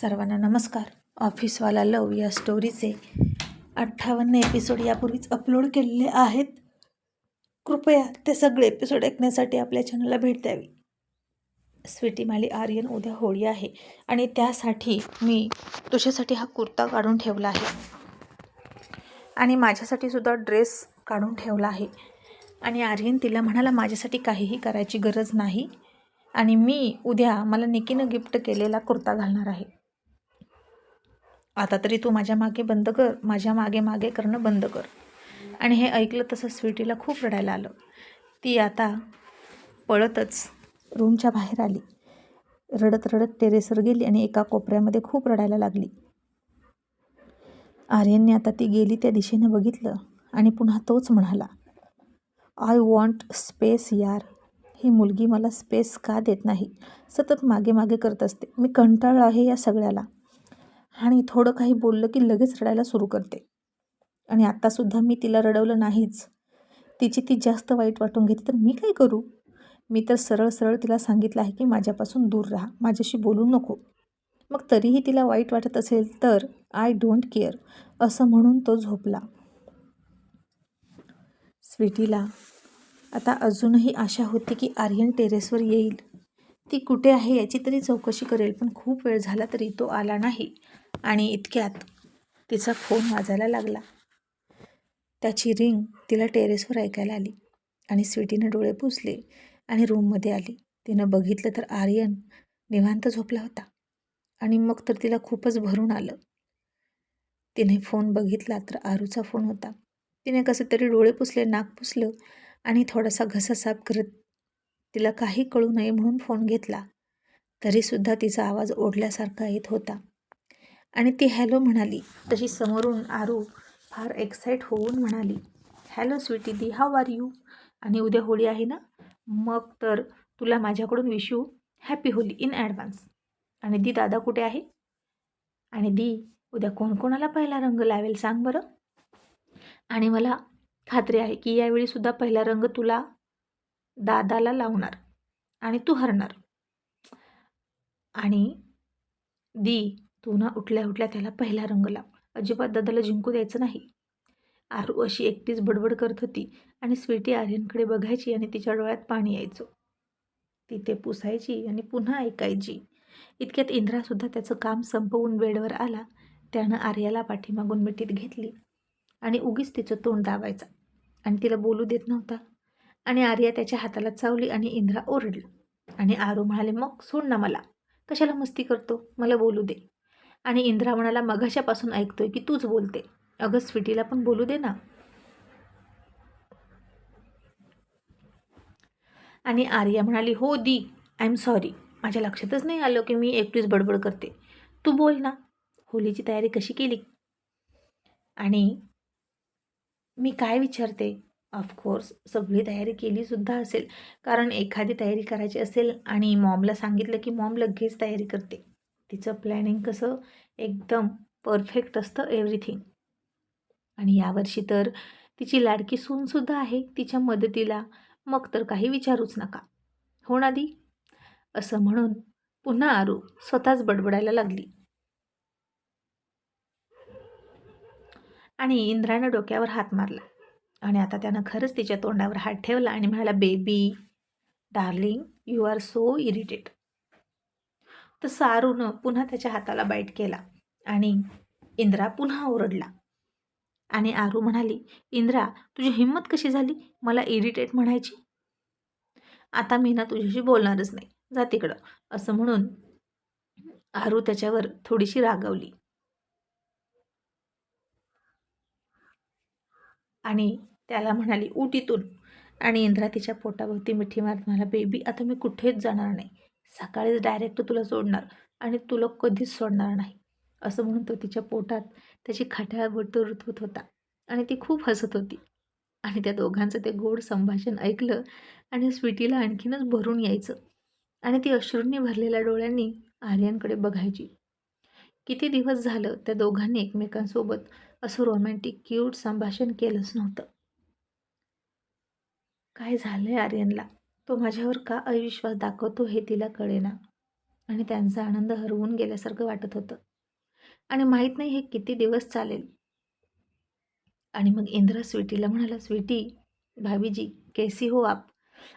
सर्वांना नमस्कार. ऑफिसवाला लव या स्टोरीचे अठ्ठावन्न एपिसोड यापूर्वीच अपलोड केलेले आहेत. कृपया ते सगळे एपिसोड ऐकण्यासाठी आपल्या चॅनलला भेट द्यावी. स्वीटी माली आर्यन उद्या होळी आहे आणि त्यासाठी मी तुझ्यासाठी हा कुर्ता काढून ठेवला आहे. आणि माझ्यासाठी सुद्धा ड्रेस काढून ठेवला आहे. आणि आर्यन तिला म्हणाला माझ्यासाठी काहीही करायची गरज नाही. आणि मी उद्या मला निकीनं गिफ्ट केलेला कुर्ता घालणार आहे. आता तरी तू माझ्या मागे बंद कर. माझ्या मागे मागे करणं बंद कर. आणि हे ऐकलं तसं स्वीटीला खूप रडायला आलं. ती आता पळतच रूमच्या बाहेर आली. रडत रडत टेरेसवर गेली आणि एका कोपऱ्यामध्ये खूप रडायला लागली. आर्यनने आता ती गेली त्या दिशेने बघितलं आणि पुन्हा तोच म्हणाला आय वॉन्ट स्पेस यार. ही मुलगी मला स्पेस का देत नाही? सतत मागे मागे करत असते. मी कंटाळलो आहे या सगळ्याला. आणि थोडं काही बोललं की लगेच रडायला सुरू करते. आणि आत्तासुद्धा मी तिला रडवलं नाहीच. तिची ती जास्त वाईट वाटून घेते. तर मी काय करू? मी तर सरळ सरळ तिला सांगितलं आहे की माझ्यापासून दूर राहा. माझ्याशी बोलू नको. मग तरीही तिला वाईट वाटत असेल तर आय डोंट केअर असं म्हणून तो झोपला. स्वीटीला आता अजूनही आशा होती की आर्यन टेरेसवर येईल. ती कुठे आहे याची तरी चौकशी करेल पण खूप वेळ झाला तरी तो आला नाही. आणि इतक्यात तिचा फोन वाजायला लागला. त्याची रिंग तिला टेरेसवर ऐकायला आली आणि स्वीटीनं डोळे पुसले आणि रूममध्ये आली. तिनं बघितलं तर आर्यन निवांत झोपला होता आणि मग तर तिला खूपच भरून आलं. तिने फोन बघितला तर आरूचा फोन होता. तिने कसं तरी डोळे पुसले नाक पुसलं आणि थोडासा घसा साफ करत तिला काही कळू नये म्हणून फोन घेतला. तरीसुद्धा तिचा आवाज ओढल्यासारखा येत होता. आणि ती हॅलो म्हणाली. तशी समोरून आरू फार एक्साईट होऊन म्हणाली हॅलो स्वीटी दी हाव आर यू आणि उद्या होळी आहे ना? मग तर तुला माझ्याकडून wish you happy Holi in advance आणि दी दादा कुठे आहे? आणि दी उद्या कोण कोणाला पहिला रंग लावेल सांग बरं? आणि मला खात्री आहे की यावेळीसुद्धा पहिला रंग तुला दादाला लावणार आणि तू हरणार. आणि दी तुना ना उठल्या उठल्या त्याला पहिला रंग लाव. अजिबात दादाला जिंकू द्यायचं नाही. आरू अशी एकटीच बडबड करत होती आणि स्वीटी आर्यनकडे बघायची आणि तिच्या डोळ्यात पाणी यायचं. ती ते पुसायची आणि पुन्हा ऐकायची. इतक्यात इंद्रासुद्धा त्याचं काम संपवून बेडवर आला. त्यानं आर्याला पाठीमागून मिठीत घेतली आणि उगीच तिचं तोंड दाबायचा. आणि तिला बोलू देत नव्हता. आणि आर्या त्याच्या हाताला चावली आणि इंद्रा ओरडला. आणि आरू म्हणाले मग सोड ना मला. कशाला मस्ती करतो? मला बोलू दे. आणि इंद्रा म्हणाला मघाशापासून ऐकतोय की तूच बोलते. अगं स्वीटीला पण बोलू दे ना. आणि आर्या म्हणाली हो दी. I am sorry. माझ्या लक्षातच नाही आलं की मी एकटीच बडबड करते. तू बोल ना. होलीची तयारी कशी केली? आणि मी काय विचारते? ऑफकोर्स सगळी तयारी केलीसुद्धा असेल. कारण एखादी तयारी करायची असेल आणि मॉमला सांगितलं की मॉम लगेच तयारी करते. तिचं प्लॅनिंग कसं एकदम परफेक्ट असतं एव्हरीथिंग आणि यावर्षी तर तिची लाडकी सूनसुद्धा आहे तिच्या मदतीला. मग तर काही विचारूच नका. हो ना दी? असं म्हणून पुन्हा आरू स्वतःच बडबडायला लागली. आणि इंद्रानं डोक्यावर हात मारला. आणि आता त्यानं खरंच तिच्या तोंडावर हात ठेवला आणि म्हणाला baby darling you are so irritate तर सारूनं पुन्हा त्याच्या हाताला बाईट केला आणि इंद्रा पुन्हा ओरडला. आणि आरू म्हणाली इंद्रा तुझी हिंमत कशी झाली? मला इरिटेट म्हणायची? आता मी ना तुझ्याशी बोलणारच नाही. जा तिकडं. असं म्हणून आरू त्याच्यावर थोडीशी रागवली. आणि त्याला म्हणाली उटीतून आणि इंद्रा तिच्या पोटाभोवती मिठी मारत मला बेबी आता मी कुठेच जाणार नाही. सकाळीच डायरेक्ट तुला सोडणार आणि तुला कधीच सोडणार नाही. असं म्हणून तो तिच्या पोटात. त्याची खट्याळ बोट रुतवत होता आणि ती खूप हसत होती. आणि त्या दोघांचं ते गोड संभाषण ऐकलं आणि स्वीटीला आणखीनच भरून यायचं. आणि ती अश्रूंनी भरलेल्या डोळ्यांनी आर्यनकडे बघायची. किती दिवस झालं त्या दोघांनी एकमेकांसोबत असं रोमॅन्टिक क्यूट संभाषण केलंच नव्हतं. काय झालं आहे आर्यनला तो माझ्यावर का अविश्वास दाखवतो हे तिला कळेना. आणि त्यांचा आनंद हरवून गेल्यासारखं वाटत होतं. आणि माहीत नाही हे किती दिवस चालेल. आणि मग इंद्रा स्वीटीला म्हणाला स्वीटी भाभीजी केसी हो आप?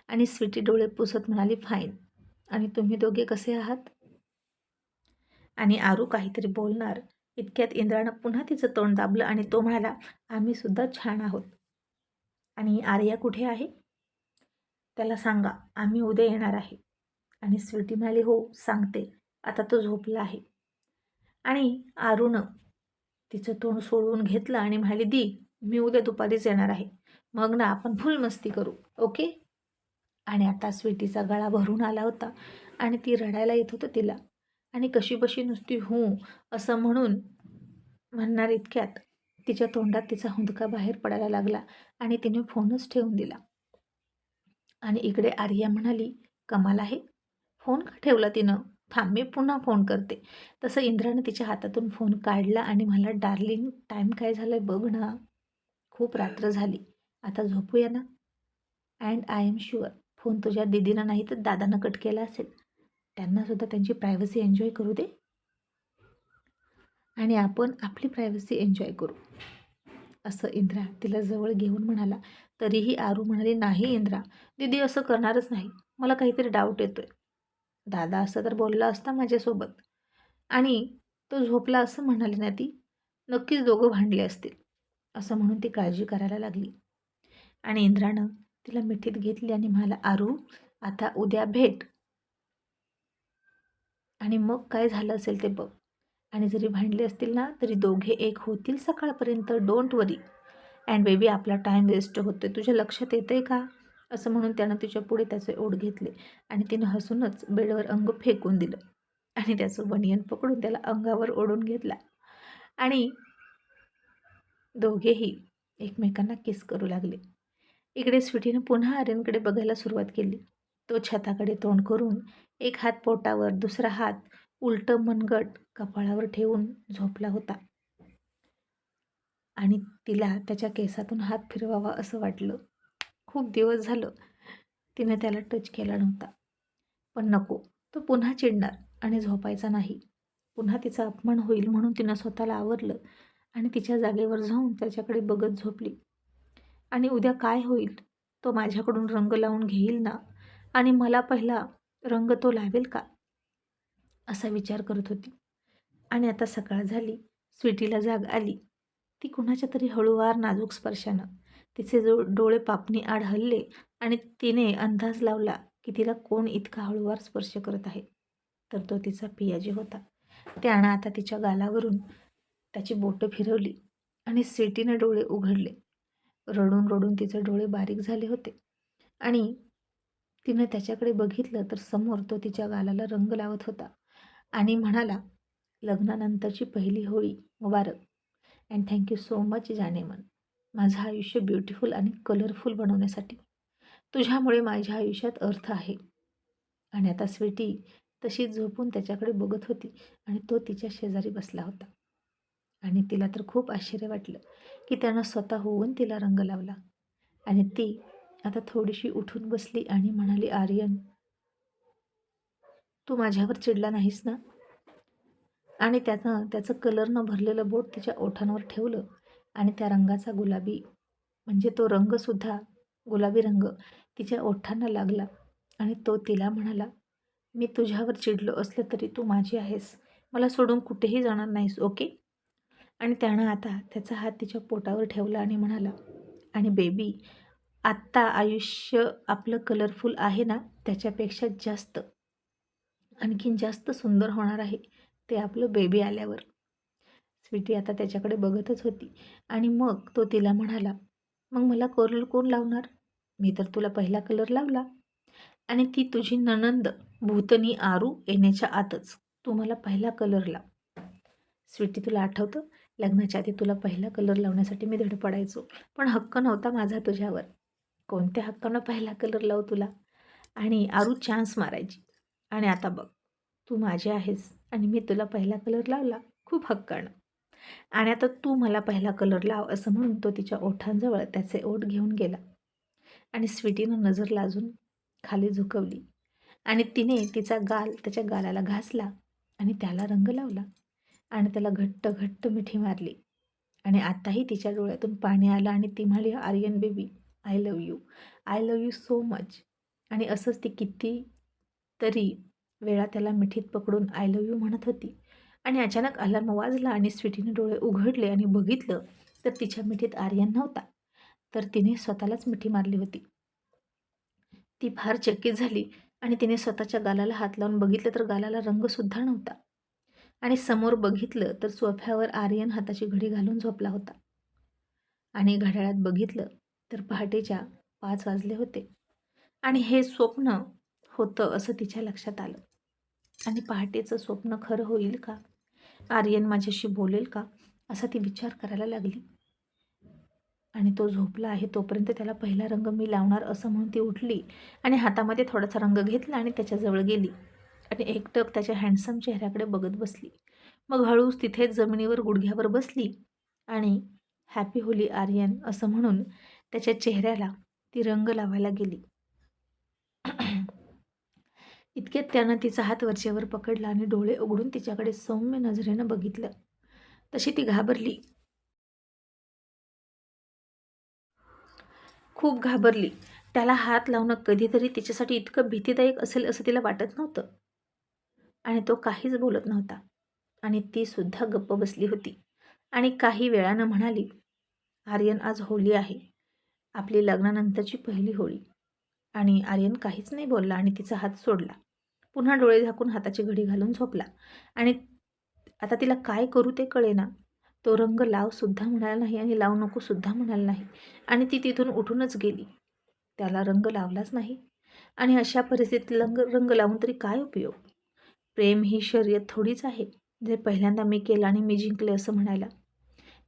आणि स्वीटी डोळे पुसत म्हणाली फाईन. आणि तुम्ही दोघे कसे आहात? आणि आरू काहीतरी बोलणार. इतक्यात इंद्रानं पुन्हा तिचं तोंड दाबलं आणि तो म्हणाला आम्ही सुद्धा छान आहोत. आणि आर्या कुठे आहे? त्याला सांगा आम्ही उद्या येणार आहे. आणि स्वीटी म्हणाली हो सांगते. आता तो झोपला आहे. आणि आरूनं तिचं तोंड सोडवून घेतलं आणि म्हणाली दी मी उद्या दुपारीच येणार आहे. मग ना आपण फुल मस्ती करू ओके? आणि आता स्वीटीचा गळा भरून आला होता आणि ती रडायला येत होतं तिला. आणि कशी बशी नुसती हू असं म्हणून म्हणणार इतक्यात? तिच्या तोंडात तिचा हुंदका बाहेर पडायला लागला आणि तिने फोनच ठेवून दिला. आणि इकडे आर्या म्हणाली कमाल आहे. फोन का ठेवला तिनं? थांब मी पुन्हा फोन करते. तसं इंद्रानं तिच्या हातातून फोन काढला आणि मला डार्लिंग टाईम काय झालं आहे बघ ना. खूप रात्र झाली. आता झोपूया ना? And I am sure. Phone तुझ्या दिदीनं नाही तर दादानं कट केला असेल. त्यांनासुद्धा त्यांची प्रायव्हसी एन्जॉय करू दे. आणि आपण आपली प्रायव्हसी एन्जॉय करू. असं इंद्रा तिला जवळ घेऊन म्हणाला तरीही आरू म्हणाली नाही इंद्रा दीदी असं करणारच नाही मला काहीतरी डाऊट येतोय. दादा असं तर बोलला असता माझ्यासोबत. आणि तो झोपला असं म्हणाली ना ती नक्कीच दोघं भांडले असतील असं म्हणून ती काळजी करायला लागली. आणि इंद्रानं तिला मिठीत घेतली आणि म्हणाला आरू आता उद्या भेट. आणि मग काय झालं असेल ते बघ. आणि जरी भांडले असतील ना तरी दोघे एक होतील सकाळपर्यंत. डोंट वरी अँड बेबी आपला टाईम वेस्ट होतोय. तुझ्या लक्षात येतं आहे का? असं म्हणून त्यानं तिच्या पुढे त्याचे ओढ घेतले आणि तिनं हसूनच बेडवर अंग फेकून दिलं. आणि त्याचं बनियन पकडून त्याला अंगावर ओढून घेतला. आणि दोघेही एकमेकांना किस करू लागले. इकडे स्वीटीनं पुन्हा आर्यनकडे बघायला सुरुवात केली. तो छताकडे तोंड करून एक हात पोटावर दुसरा हात उलटं मनगट कपाळावर ठेवून झोपला होता. आणि तिला त्याच्या केसातून हात फिरवावा असं वाटलं. खूप दिवस झालं तिने त्याला टच केला नव्हता. पण नको तो पुन्हा चिडणार आणि झोपायचा नाही. पुन्हा तिचा अपमान होईल म्हणून तिनं स्वतःला आवरलं आणि तिच्या जागेवर जाऊन त्याच्याकडे बघत झोपली. आणि उद्या काय होईल? तो माझ्याकडून रंग लावून घेईल ना? आणि मला पहिला रंग तो लावेल का? असा विचार करत होती. आणि आता सकाळ झाली. स्वीटीला जाग आली. ती कुणाच्या तरी हळूवार नाजूक स्पर्शानं तिचे जो डोळे पापणी आड हल्ले आणि तिने अंदाज लावला की तिला कोण इतका हळूवार स्पर्श करत आहे. तर तो तिचा पियाजी होता. त्यानं आता तिच्या गालावरून त्याची बोटं फिरवली आणि स्वीटीने डोळे उघडले. रडून रडून तिचे डोळे बारीक झाले होते. आणि तिनं त्याच्याकडे बघितलं तर समोर तो तिच्या गालाला रंग लावत होता. आणि म्हणाला लग्नानंतरची पहिली होळी मुबारक and thank you so much Jaaneman माझं आयुष्य ब्युटिफुल आणि कलरफुल बनवण्यासाठी. तुझ्यामुळे माझ्या आयुष्यात अर्थ आहे. आणि आता स्वीटी तशीच झोपून त्याच्याकडे बघत होती आणि तो तिच्या शेजारी बसला होता. आणि तिला तर खूप आश्चर्य वाटलं की त्यानं स्वतः होऊन तिला रंग लावला. आणि ती आता थोडीशी उठून बसली आणि म्हणाली आर्यन तू माझ्यावर चिडला नाहीस ना? आणि त्यानं त्याचं कलरनं भरलेलं बोट तिच्या ओठांवर ठेवलं आणि त्या रंगाचा गुलाबी म्हणजे तो रंगसुद्धा गुलाबी रंग तिच्या ओठांना लागला आणि तो तिला म्हणाला मी तुझ्यावर चिडलो असलं तरी तू माझी आहेस. मला सोडून कुठेही जाणार नाहीस ओके? आणि त्यानं आता त्याचा हात तिच्या पोटावर ठेवला आणि म्हणाला आणि बेबी आत्ता आयुष्य आपलं कलरफुल आहे ना? त्याच्यापेक्षा जास्त. आणखीन जास्त सुंदर होणार आहे ते आपलं बेबी आल्यावर. स्वीटी आता त्याच्याकडे बघतच होती. आणि मग तो तिला म्हणाला मग मला कलर कोण लावणार? मी तर तुला पहिला कलर लावला. आणि ती तुझी ननंद भूतनी आरू येण्याच्या आतच तू मला पहिला कलर लाव. स्वीटी तुला आठवतं? लग्नाच्या आधी तुला पहिला कलर लावण्यासाठी मी धडपडायचो पण हक्क नव्हता माझा तुझ्यावर. कोणत्या हक्कानं पहिला कलर लावू तुला? आणि आरू चान्स मारायची. आणि आता बघ तू माझी आहेस आणि मी तुला पहिला कलर लावला. खूप हक्कानं. आणि आता तू मला पहिला कलर लाव असं म्हणून तो तिच्या ओठांजवळ त्याचे ओठ घेऊन गेला. आणि स्वीटीनं नजर लाजून खाली झुकवली. आणि तिने तिचा गाल त्याच्या गालाला घासला आणि त्याला रंग लावला आणि त्याला घट्ट घट्ट मिठी मारली. आणि आताही तिच्या डोळ्यातून पाणी आलं आणि ती म्हणाली Aryan baby I love you I love you so much आणि असंच ती किती तरी वेळा त्याला मिठीत पकडून आय लव यू म्हणत होती. आणि अचानक अलार्म वाजला आणि स्वीटीने डोळे उघडले आणि बघितलं तर तिच्या मिठीत आर्यन नव्हता. तर तिने स्वतःलाच मिठी मारली होती. ती फार चकित झाली आणि तिने स्वतःच्या गालाला हात लावून बघितलं तर गालाला रंगसुद्धा नव्हता. आणि समोर बघितलं तर सोफ्यावर आर्यन हाताची घडी घालून झोपला होता. आणि घड्याळात बघितलं तर पहाटेच्या पाच वाजले होते. आणि हे स्वप्न होतं असं तिच्या लक्षात आलं. आणि पहाटेचं स्वप्न खरं होईल का? आर्यन माझ्याशी बोलेल का? असा ती विचार करायला लागली. आणि तो झोपला आहे तोपर्यंत त्याला पहिला रंग मी लावणार असं म्हणून ती उठली आणि हातामध्ये थोडासा रंग घेतला आणि त्याच्याजवळ गेली. आणि एकटक त्याच्या हँडसम चेहऱ्याकडे बघत बसली. मग हळूच तिथेच जमिनीवर गुडघ्यावर बसली आणि हॅपी होली आर्यन असं म्हणून त्याच्या चेहऱ्याला ती रंग लावायला गेली. इतक्यात त्यानं तिचा हात वरचेवर पकडला आणि डोळे उघडून तिच्याकडे सौम्य नजरेनं बघितलं. तशी ती घाबरली. खूप घाबरली. त्याला हात लावणं कधीतरी तिच्यासाठी इतकं भीतीदायक असेल असं तिला वाटत नव्हतं. आणि तो काहीच बोलत नव्हता. आणि ती सुद्धा गप्प बसली होती. आणि काही वेळानं म्हणाली आर्यन आज होळी आहे. आपली लग्नानंतरची पहिली होळी. आणि आर्यन काहीच नाही बोलला आणि तिचा हात सोडला. पुन्हा डोळे झाकून हाताची घडी घालून झोपला. आणि आता तिला काय करू ते कळेना. तो रंग लावसुद्धा म्हणाला नाही आणि लावू नकोसुद्धा म्हणाला नाही. आणि ती तिथून उठूनच गेली. त्याला रंग लावलाच नाही. आणि अशा परिस्थितीत रंग रंग लावून तरी काय उपयोग? प्रेम ही शर्यत थोडीच आहे. जे पहिल्यांदा मी केलं आणि मी जिंकले असं म्हणायला.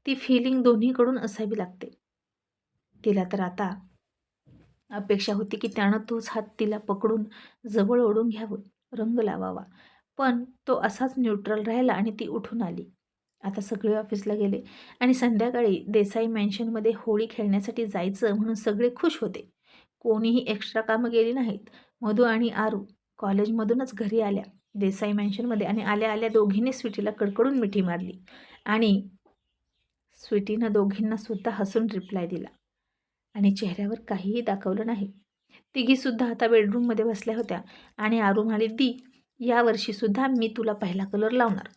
ती फिलिंग दोन्हीकडून असावी लागते. तिला तर आता अपेक्षा होती की त्यानं तोच हात तिला पकडून जवळ ओढून घ्यावं. रंग लावावा. पण तो असाच न्यूट्रल राहिला आणि ती उठून आली. आता सगळे ऑफिसला गेले आणि संध्याकाळी देसाई मॅन्शनमध्ये होळी खेळण्यासाठी जायचं म्हणून सगळे खुश होते. कोणीही एक्स्ट्रा कामं गेली नाहीत. मधू आणि आरू कॉलेजमधूनच घरी आल्या. देसाई मॅन्शनमध्ये आणि आल्या आल्या दोघींनी स्वीटीला कडकडून मिठी मारली आणि स्वीटीनं दोघींना सुद्धा हसून रिप्लाय दिला. आणि चेहऱ्यावर काहीही दाखवलं नाही. तिघीसुद्धा आता बेडरूममध्ये बसल्या होत्या. आणि आरू म्हणाली दी यावर्षीसुद्धा मी तुला पहिला कलर लावणार.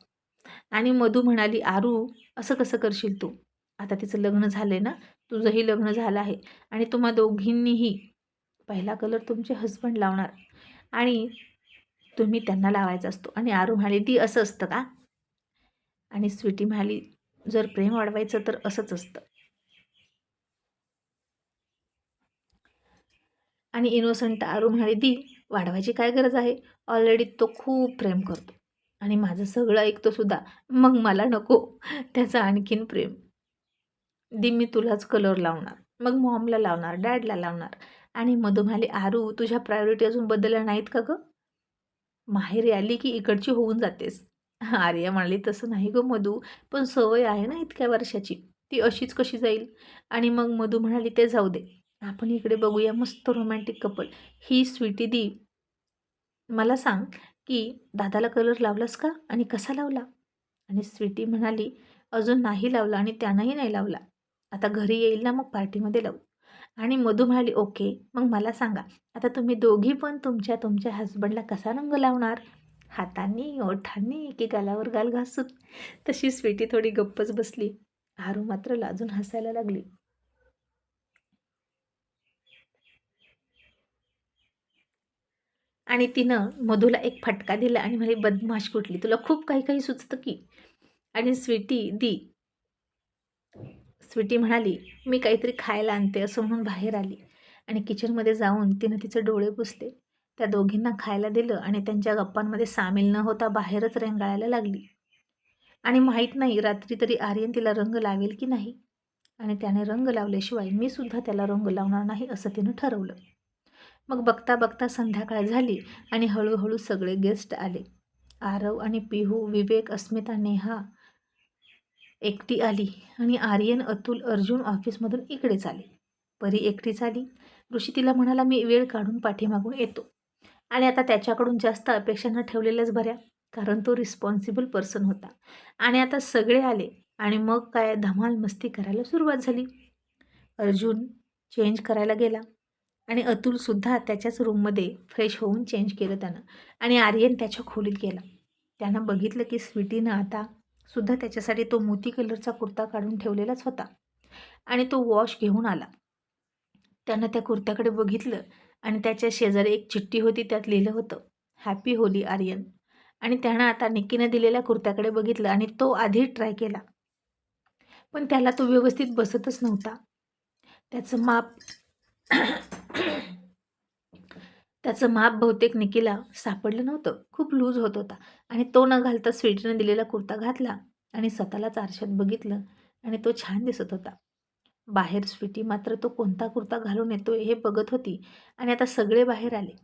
आणि मधू म्हणाली आरू असं कसं करशील तू? आता तिचं लग्न झालं आहे ना? तुझंही लग्न झालं आहे. आणि तुम्हा दोघींनीही पहिला कलर तुमचे हस्बंड लावणार. आणि तुम्ही त्यांना लावायचा असतो. आणि आरू म्हणाली ती असं असतं का? आणि स्वीटी म्हणाली जर प्रेम वाढवायचं तर असंच असतं. आणि इनोसंट आरू म्हणाली दी वाढवायची काय गरज आहे? ऑलरेडी तो खूप प्रेम करतो. आणि माझं सगळं ऐकतोसुद्धा मग मला नको त्याचं आणखीन प्रेम. दी मी तुलाच कलर लावणार. मग मॉमला लावणार डॅडला लावणार. आणि मधू म्हणाली आरू तुझ्या प्रायोरिटी अजून बदलल्या नाहीत का गं? माहेरी आली की इकडची होऊन जातेस. आर्या म्हणाली तसं नाही गं मधू पण सवय आहे ना इतक्या वर्षाची. ती अशीच कशी जाईल? आणि मग मधू म्हणाली ते जाऊ दे. आपण इकडे बघूया मस्त रोमॅन्टिक कपल ही स्वीटी दी मला सांग की दादाला कलर लावलास का आणि कसा लावला? आणि स्वीटी म्हणाली अजून नाही लावला आणि त्यानंही नाही लावला. आता घरी येईल ना मग पार्टीमध्ये लावू. आणि मधू म्हणाली ओके मग मला सांगा आता तुम्ही दोघी पण तुमच्या तुमच्या हस्बंडला कसा रंग लावणार? हातांनी ओठांनी की गालावर गाल घासून? तशी स्वीटी थोडी गप्पच बसली. आरू मात्र लाजून हसायला लागली. आणि तिनं मधूला एक फटका दिला आणि म्हणे बदमाश कुठली? तुला खूप काही काही सुचतं की. आणि स्वीटी दी. स्वीटी म्हणाली मी काहीतरी खायला आणते असं म्हणून बाहेर आली. आणि किचनमध्ये जाऊन तिनं तिचे डोळे पुसले. त्या दोघींना खायला दिलं आणि त्यांच्या गप्पांमध्ये सामील न होता बाहेरच रेंगाळायला लागली. आणि माहीत नाही रात्री तरी आर्यन तिला रंग लावेल की नाही. आणि त्याने रंग लावल्याशिवाय मी सुद्धा त्याला रंग लावणार नाही असं तिनं ठरवलं. मग बघता बघता संध्याकाळ झाली आणि हळूहळू सगळे गेस्ट आले. आरव आणि पिहू विवेक अस्मिता नेहा एकटी आली आणि आर्यन अतुल अर्जुन ऑफिसमधून इकडेच आले. परी एकटीच आली. ऋषी तिला म्हणाला मी वेळ काढून पाठीमागून येतो. आणि आता त्याच्याकडून जास्त अपेक्षा न ठेवलेल्याच बऱ्या कारण तो रिस्पॉन्सिबल पर्सन होता. आणि आता सगळे आले आणि मग काय धमाल मस्ती करायला सुरुवात झाली. अर्जुन चेंज करायला गेला. आणि अतुलसुद्धा त्याच्याच रूममध्ये फ्रेश होऊन चेंज केलं त्यानं. आणि आर्यन त्याच्या खोलीत गेला. त्यानं बघितलं की स्वीटीनं आता सुद्धा त्याच्यासाठी तो मोती कलरचा कुर्ता काढून ठेवलेलाच होता. आणि तो वॉश घेऊन आला. त्यानं त्या कुर्त्याकडे बघितलं आणि त्याच्या शेजारी एक चिठ्ठी होती त्यात लिहिलं होतं हॅपी होली आर्यन. आणि त्यानं आता निक्कीनं दिलेल्या कुर्त्याकडे बघितलं आणि तो आधी ट्राय केला. पण त्याला तो व्यवस्थित बसतच नव्हता. त्याचं माप त्याचं माप बहुतेक निकीला सापडलं नव्हतं. खूप लूज होत होता. आणि तो न घालता स्वीटीनं दिलेला कुर्ता घातला आणि स्वतःलाच आरशात बघितलं आणि तो छान दिसत होता. बाहेर स्वीटी मात्र तो कोणता कुर्ता घालून येतो हे बघत होती आणि आता सगळे बाहेर आले.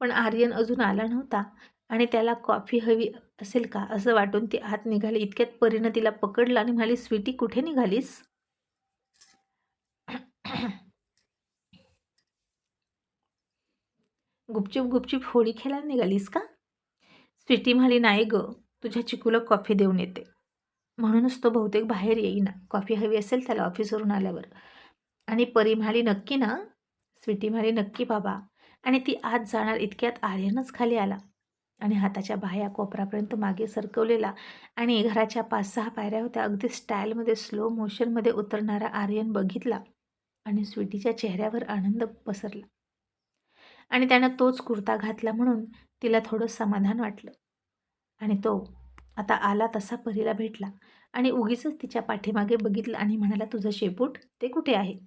पण आर्यन अजून आला नव्हता आणि त्याला कॉफी हवी असेल का असं वाटून ती आत निघाली. इतक्यात परीनं तिला पकडलं आणि म्हणाली स्वीटी कुठे निघालीस? गुपचूप गुपचूप होळी खेळायला निघालीस का? स्वीटी म्हणाली नाही ग तुझ्या चिकूला कॉफी देऊन येते. म्हणूनच तो बहुतेक बाहेर येईना. कॉफी हवी असेल त्याला ऑफिसवरून आल्यावर. आणि परी म्हणाली नक्की ना? स्वीटी म्हणाली नक्की बाबा. आणि ती आत जाणार इतक्यात आर्यनच खाली आला आणि हाताच्या बाह्या कोपरापर्यंत मागे सरकवलेला आणि घराच्या पाच सहा पायऱ्या होत्या अगदी स्टाईलमध्ये स्लो मोशनमध्ये उतरणारा आर्यन बघितला आणि स्वीटीच्या चेहऱ्यावर आनंद पसरला. आणि त्यानं तोच कुर्ता घातला म्हणून तिला थोडं समाधान वाटलं. आणि तो आता आला तसा परीला भेटला आणि उगीच तिच्या पाठीमागे बघितलं आणि म्हणाला तुझं शेपूट ते कुठे आहे?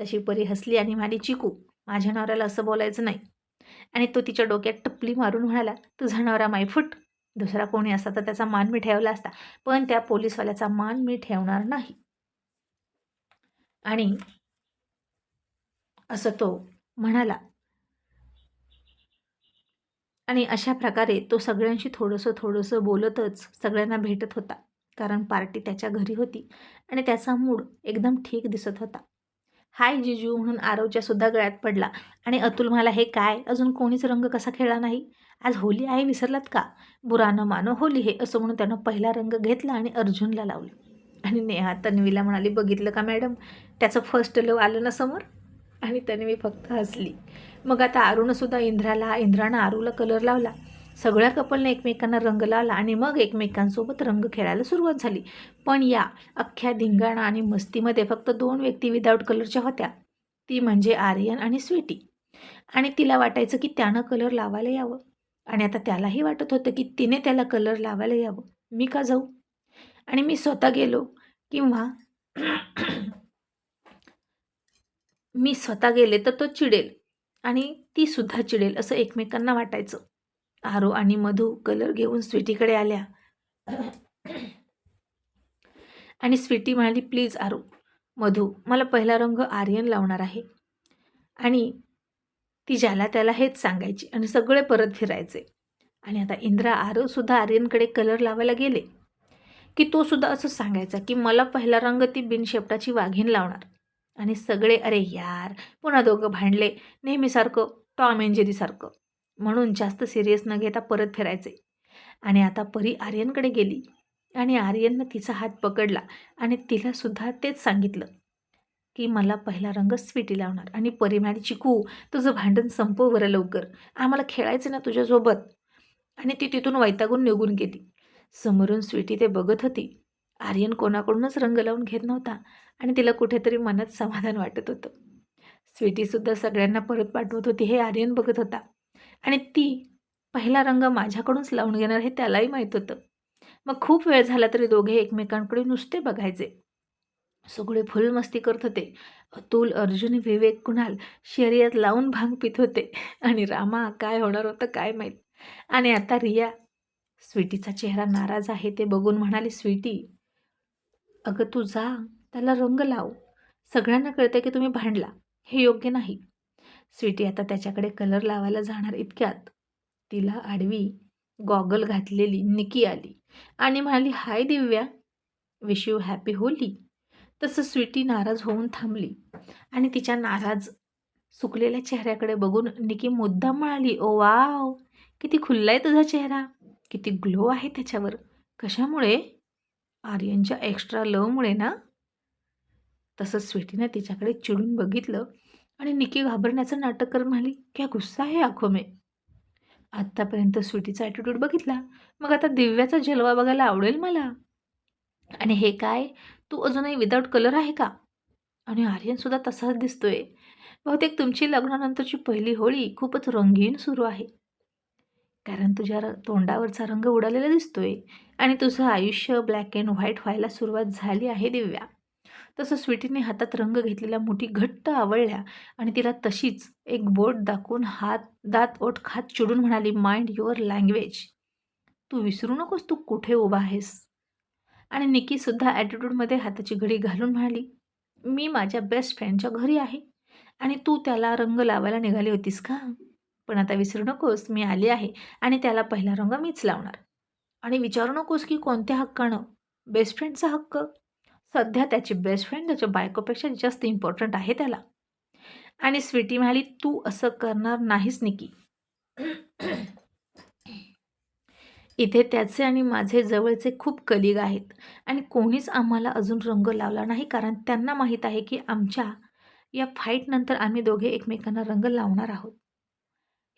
तशी परी हसली आणि म्हणाली चिकू माझ्या नवऱ्याला असं बोलायचं नाही. आणि तो तिच्या डोक्यात टपली मारून म्हणाला तुझा नवरा मायफूट. दुसरा कोणी असता तर त्याचा मान मी ठेवला असता पण त्या पोलीसवाल्याचा मान मी ठेवणार नाही. आणि असं तो म्हणाला आणि अशा प्रकारे तो सगळ्यांशी थोडंसं थोडंसं बोलतच सगळ्यांना भेटत होता. कारण पार्टी त्याच्या घरी होती आणि त्याचा मूड एकदम ठीक दिसत होता. हाय जिजू म्हणून आरवच्या सुद्धा गळ्यात पडला. आणि अतुल मला हे काय? अजून कोणीच रंग कसा खेळला नाही? आज होली आहे विसरलात का? बुरानं मानो होली हे असं म्हणून त्यानं पहिला रंग घेतला आणि अर्जुनला लावला. आणि नेहा तन्वीला म्हणाली बघितलं का मॅडम? त्याचं फर्स्ट लव आलं ना समोर? आणि तन्वी फक्त हसली. मग आता अरुणसुद्धा इंद्राला इंद्रानं आरूला कलर लावला. सगळ्या कपलने एकमेकांना रंग लावला आणि मग एकमेकांसोबत रंग खेळायला सुरुवात झाली. पण या अख्ख्या धिंगाणा आणि मस्तीमध्ये फक्त दोन व्यक्ती विदाऊट कलरच्या होत्या. ती म्हणजे आर्यन आणि स्वीटी. आणि तिला वाटायचं की त्यानं कलर लावायला यावं. आणि आता त्यालाही वाटत होतं की तिने त्याला कलर लावायला यावं. मी का जाऊ? आणि मी स्वतः गेलो. किंवा मी स्वतः गेले तर तो चिडेल आणि ती सुद्धा चिडेल असं एकमेकांना वाटायचं. आरो आणि मधू कलर घेऊन स्वीटीकडे आल्या. आणि स्वीटी म्हणाली प्लीज आरो मधू मला पहिला रंग आर्यन लावणार आहे. आणि ती ज्याला त्याला हेच सांगायची आणि सगळे परत फिरायचे. आणि आता इंद्रा आरोसुद्धा आर्यनकडे कलर लावायला गेले. की तो सुद्धा असं सांगायचा की मला पहिला रंग ती बिनशेपटाची वाघीण लावणार. आणि सगळे अरे यार पुन्हा दोघं भांडले. नेहमीसारखं टॉम एंजेरीसारखं म्हणून जास्त सिरियस न घेता परत फिरायचे. आणि आता परी आर्यनकडे गेली. आणि आर्यननं तिचा हात पकडला आणि तिलासुद्धा तेच सांगितलं की मला पहिला रंग स्वीटी लावणार आणि परी म्हणाली चिकू तुझं भांडण संपव बरं लवकर. आम्हाला खेळायचं ना तुझ्यासोबत. आणि ती तिथून वैतागून निघून गेली. समोरून स्वीटी ते बघत होती. आर्यन कोणाकडूनच रंग लावून घेत नव्हता आणि तिला कुठेतरी मनात समाधान वाटत होतं. स्वीटीसुद्धा सगळ्यांना परत पाठवत होती हे आर्यन बघत होता. आणि ती पहिला रंग माझ्याकडूनच लावून घेणार हे त्यालाही माहीत होतं. मग खूप वेळ झाला तरी दोघे एकमेकांकडे नुसते बघायचे. सगळे फुल मस्ती करत होते. अतुल अर्जुन विवेक कुणाल शर्यत लावून भांग पित होते. आणि रामा काय होणार होतं काय माहीत. आणि आता रिया स्वीटीचा चेहरा नाराज आहे ते बघून म्हणाली स्वीटी अगं तू जा त्याला रंग लाव. सगळ्यांना कळतं की तुम्ही भांडला. हे योग्य नाही. स्वीटी आता त्याच्याकडे कलर लावायला जाणार इतक्यात. तिला आडवी गॉगल घातलेली निकी आली आणि म्हणाली hi Divya. Wish you happy Holi. तसं स्वीटी नाराज होऊन थांबली आणि तिच्या नाराज सुकलेल्या चेहऱ्याकडे बघून निकी मुद्दाम म्हणाली ओ वाव किती खुल्ला आहे तुझा चेहरा. किती ग्लो आहे त्याच्यावर. कशामुळे? आर्यनच्या एक्स्ट्रा लवमुळे ना तसंच स्वीटीनं तिच्याकडे चिडून बघितलं आणि निकी घाबरण्याचं नाटक कर म्हणाली क्या गुस्सा आहे आखो मे? आत्तापर्यंत स्वीटीचा ॲटिट्यूड बघितला. मग आता दिव्याचा जलवा बघायला आवडेल मला? आणि हे काय? तू अजूनही विदाऊट कलर आहे का? आणि आर्यनसुद्धा तसाच दिसतोय. बहुतेक तुमची लग्नानंतरची पहिली होळी खूपच रंगीन सुरू आहे. कारण तुझ्या र तोंडावरचा रंग उडालेला दिसतोय. आणि तुझं आयुष्य ब्लॅक अँड व्हाईट व्हायला सुरुवात झाली आहे दिव्या. तसं स्वीटीने हातात रंग घेतलेल्या मुठी घट्ट आवळल्या आणि तिला तशीच एक बोट दाखवून हात दात ओठ खात चिडून म्हणाली माइंड युअर लँग्वेज तू विसरू नकोस तू कुठे उभा आहेस? आणि निकीसुद्धा ॲटिट्यूडमध्ये हाताची घडी घालून म्हणाली मी माझ्या बेस्ट फ्रेंडच्या घरी आहे आणि तू त्याला रंग लावायला निघाली होतीस का? पण आता विसरू नकोस मी आली आहे आणि त्याला पहिला रंग मीच लावणार. आणि विचारू नकोस की कोणत्या हक्कानं? बेस्ट फ्रेंडचा हक्क? सध्या त्याची बेस्ट फ्रेंड त्याच्या बायकोपेक्षा जास्त इम्पॉर्टंट आहे त्याला. आणि स्वीटी म्हणाली तू असं करणार नाहीस निकी. इथे त्याचे आणि माझे जवळचे खूप कलिग आहेत आणि कोणीच आम्हाला अजून रंग लावला नाही कारण त्यांना माहीत आहे की आमच्या या फाईटनंतर आम्ही दोघे एकमेकांना रंग लावणार आहोत.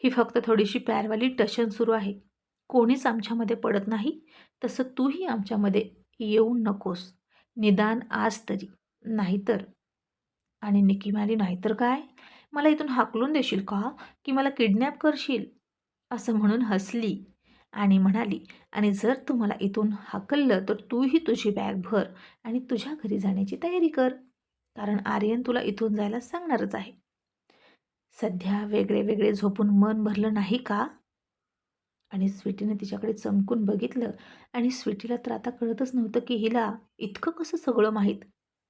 ही फक्त थोडीशी प्यारवाली टशन सुरू आहे. कोणीच आमच्यामध्ये पडत नाही. तसं तूही आमच्यामध्ये येऊ नकोस. निदान आज तरी. नाहीतर. आणि निकी म्हणाली नाहीतर काय? मला इथून हाकलून देशील का? की मला किडनॅप करशील? असं म्हणून हसली. आणि म्हणाली आणि जर तू मला इथून हाकललं तर तूही तुझी बॅग भर आणि तुझ्या घरी जाण्याची तयारी कर. कारण आर्यन तुला इथून जायला सांगणारच आहे. सध्या वेगळे वेगळे झोपून मन भरलं नाही का? आणि स्वीटीने तिच्याकडे चमकून बघितलं आणि स्वीटीला तर आता कळतच नव्हतं की हिला इतकं कसं सगळं माहीत?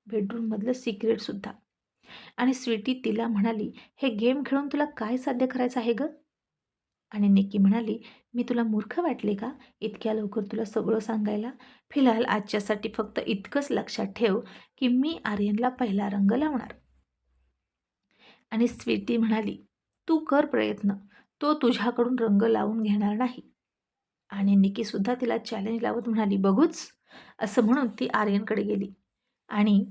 बेडरूममधलं सिक्रेटसुद्धा आणि स्वीटी तिला म्हणाली हे गेम खेळून तुला काय साध्य करायचं आहे गं? आणि निकी म्हणाली मी तुला मूर्ख वाटले का इतक्या लवकर तुला सगळं सांगायला? फिलहाल आजच्यासाठी फक्त इतकंच लक्षात ठेव की मी आर्यनला पहिला रंग लावणार. आणि स्वीटी म्हणाली तू कर प्रयत्न. तो तुझ्याकडून रंग लावून घेणार नाही. आणि निकीसुद्धा तिला चॅलेंज लावत म्हणाली बघूच. असं म्हणून ती आर्यनकडे गेली. आणि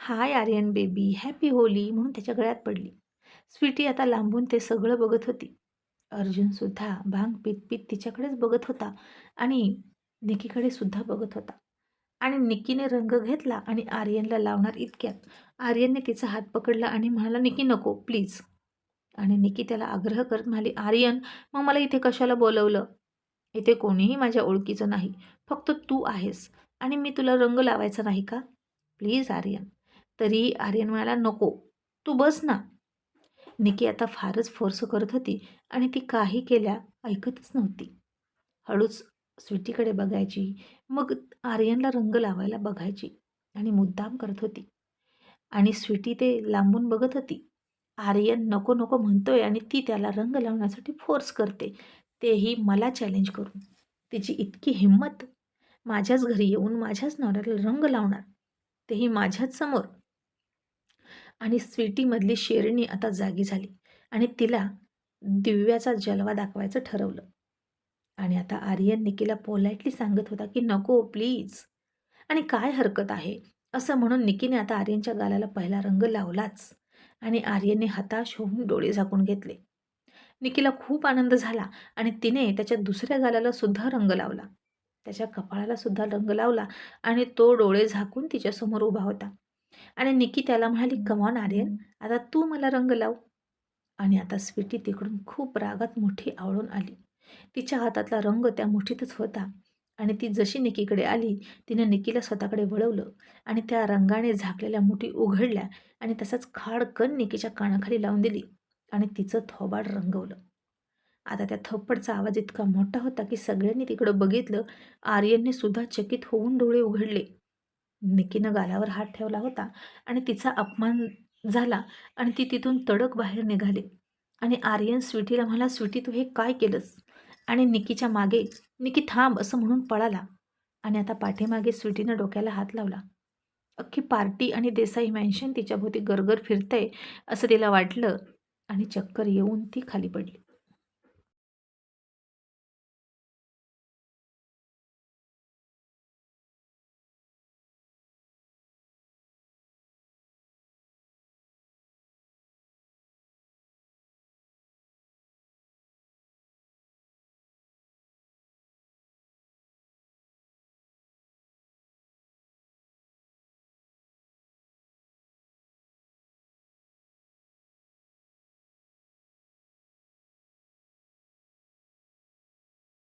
hi Aryan baby happy Holi म्हणून त्याच्या गळ्यात पडली. स्वीटी आता लांबून ते सगळं बघत होती. अर्जुनसुद्धा भांग पित पीत तिच्याकडेच बघत होता आणि निकीकडे सुद्धा बघत होता. आणि निकीने रंग घेतला आणि आर्यनला लावणार इतक्यात. आर्यनने तिचा हात पकडला आणि म्हणाला निकी नको प्लीज आणि निकी त्याला आग्रह करत म्हणाली आर्यन मग मला इथे कशाला बोलवलं? इथे कोणीही माझ्या ओळखीचं नाही. फक्त तू आहेस आणि मी तुला रंग लावायचा नाही का? प्लीज आर्यन. तरीही आर्यन म्हणाला नको तू बस ना. निकी आता फारच फोर्स करत होती आणि ती काही केल्या ऐकतच नव्हती. हळूच स्वीटीकडे बघायची. मग आर्यनला रंग लावायला बघायची आणि मुद्दाम करत होती. आणि स्वीटी ते लांबून बघत होती. आर्यन नको नको म्हणतोय आणि ती त्याला रंग लावण्यासाठी फोर्स करते. तेही मला चॅलेंज करून. तिची इतकी हिंमत. माझ्याच घरी येऊन माझ्याच नवऱ्याला रंग लावणार. तेही माझ्याच समोर. आणि स्वीटीमधली शेरणी आता जागी झाली. आणि तिला दिव्याचा जलवा दाखवायचं ठरवलं. आणि आता आर्यन निकीला पोलाइटली सांगत होता की नको प्लीज. आणि काय हरकत आहे? असं म्हणून निकीने आता आर्यनच्या गालाला पहिला रंग लावलाच आणि आर्यनने हताश होऊन डोळे झाकून घेतले. निकीला खूप आनंद झाला आणि तिने त्याच्या दुसऱ्या गालाला सुद्धा रंग लावला. त्याच्या कपाळाला सुद्धा रंग लावला आणि तो डोळे झाकून तिच्यासमोर उभा होता. आणि निकी त्याला म्हणाली कमॉन आर्यन आता तू मला रंग लाव. आणि आता स्वीटी तिकडून खूप रागात मोठी आवळून आली. तिच्या हातातला रंग त्या मुठीतच होता आणि ती जशी निकीकडे आली तिनं निकीला स्वतःकडे वळवलं आणि त्या रंगाने झाकलेल्या मुठी उघडल्या आणि तसाच खाडकन निकीच्या कानाखाली लावून दिली आणि तिचं थोबाड रंगवलं. आता त्या थप्पडचा आवाज इतका मोठा होता की सगळ्यांनी तिकडं बघितलं आर्यनने सुद्धा चकित होऊन डोळे उघडले. निकीनं गालावर हात ठेवला होता आणि तिचा अपमान झाला आणि ती तिथून तडक बाहेर निघाली. आणि आर्यन स्वीटीला मला स्वीटी तू हे काय केलंस? आणि निकीच्या मागे निकी थांब असं म्हणून पळाला आणि आता पाठीमागे स्वीटीनं डोक्याला हात लावला. अख्खी पार्टी आणि देसाई मॅन्शन तिच्याभोवती गरगर फिरतंय असं तिला वाटलं आणि चक्कर येऊन ती खाली पडली.